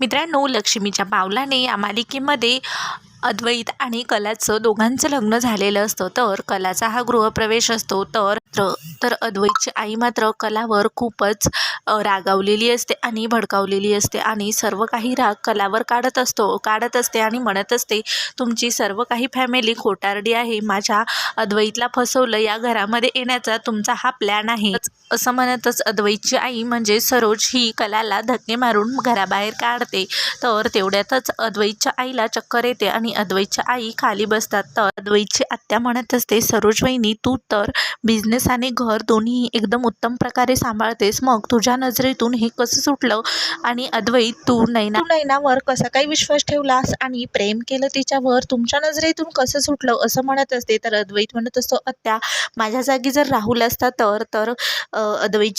मित्रांनो लक्ष्मीच्या पावलाने या मालिकेमध्ये अद्वैत आणि कलाचं दोघांचं लग्न झालेलं असतं. तर कलाचा हा गृहप्रवेश असतो. तर तर अद्वैतची आई मात्र कलावर खूपच रागावलेली असते आणि भडकावलेली असते आणि सर्व काही राग कलावर काढत असतो काढत असते आणि म्हणत असते तुमची सर्व काही फॅमिली खोटारडी आहे. माझ्या अद्वैतला फसवलं. या घरामध्ये येण्याचा तुमचा हा प्लॅन आहे. असं म्हणतच अद्वैतची आई म्हणजे सरोज ही कलाला धक्के मारून घराबाहेर काढते. तर तेवढ्यातच अद्वैतच्या आईला चक्कर येते आणि अद्वैतच्या आई खाली बसतात. तर अद्वैतची आत्या म्हणत असते सरोज वहिनी तू तर बिझनेस आणि घर दोन्ही एकदम उत्तम प्रकारे सांभाळतेस. मग तुझ्या नजरेतून हे कसं सुटलं? आणि अद्वैत तू नैना तू नैनावर कसा काही विश्वास ठेवलास? आणि प्रेम केलं तिच्यावर तुमच्या नजरेतून कसं सुटलं? असं म्हणत असते. तर अद्वैत म्हणत असतो आत्या माझ्या जागी जर राहुल असता तर तर अ,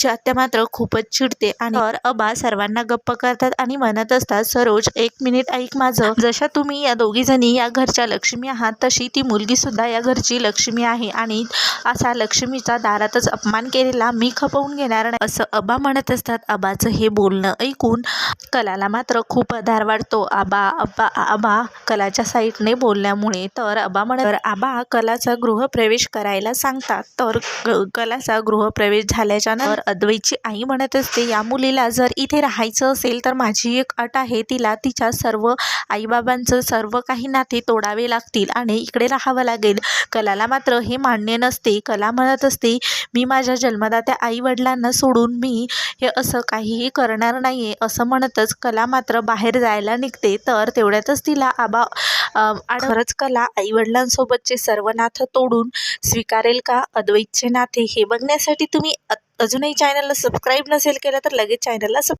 आत्या मात्र खूपच चिडते आणि तर अबा सर्वांना गप्प करतात आणि म्हणत असतात सरोज एक मिनिट ऐक माझं. जशा तुम्ही या दोघी जणी या घरच्या लक्ष्मी आहात तशी ती मुलगी सुद्धा या घरची लक्ष्मी आहे आणि असा लक्ष्मीचा दारातच अपमान केलेला मी खपवून घेणार नाही. असं अबा म्हणत असतात. अबाचं हे बोलणं ऐकून कलाला मात्र खूप आधार वाटतो. आबा अब्बा आबा कलाच्या साईडने बोलल्यामुळे तर अबा म्हणत आबा कलाचा गृहप्रवेश करायला सांगतात. तर कलाचा गृहप्रवेश झाला नंतर अद्वैतची आई म्हणत असते या मुलीला जर इथे राहायचं असेल तर माझी एक अट आहे तिला तिच्या सर्व आईबाबांचं सर्व काही नाते तोडावे लागतील आणि इकडे राहावं लागेल. कलाला मात्र हे मान्य नसते. कला म्हणत असते मी माझ्या जन्मदात्या आई वडिलांना सोडून मी हे असं काहीही करणार नाही आहे असं म्हणतच कला मात्र बाहेर जायला निघते. तर तेवढ्यातच तिला आबा अ, खरंच कला आईवडिलांसोबतचे सर्व नाथ तोडून स्वीकारेल का? अद्वैतचे नाते हे बघण्यासाठी तुम्ही अजूनही चॅनलला सबस्क्राईब नसेल केलं तर लगेच चॅनलला सब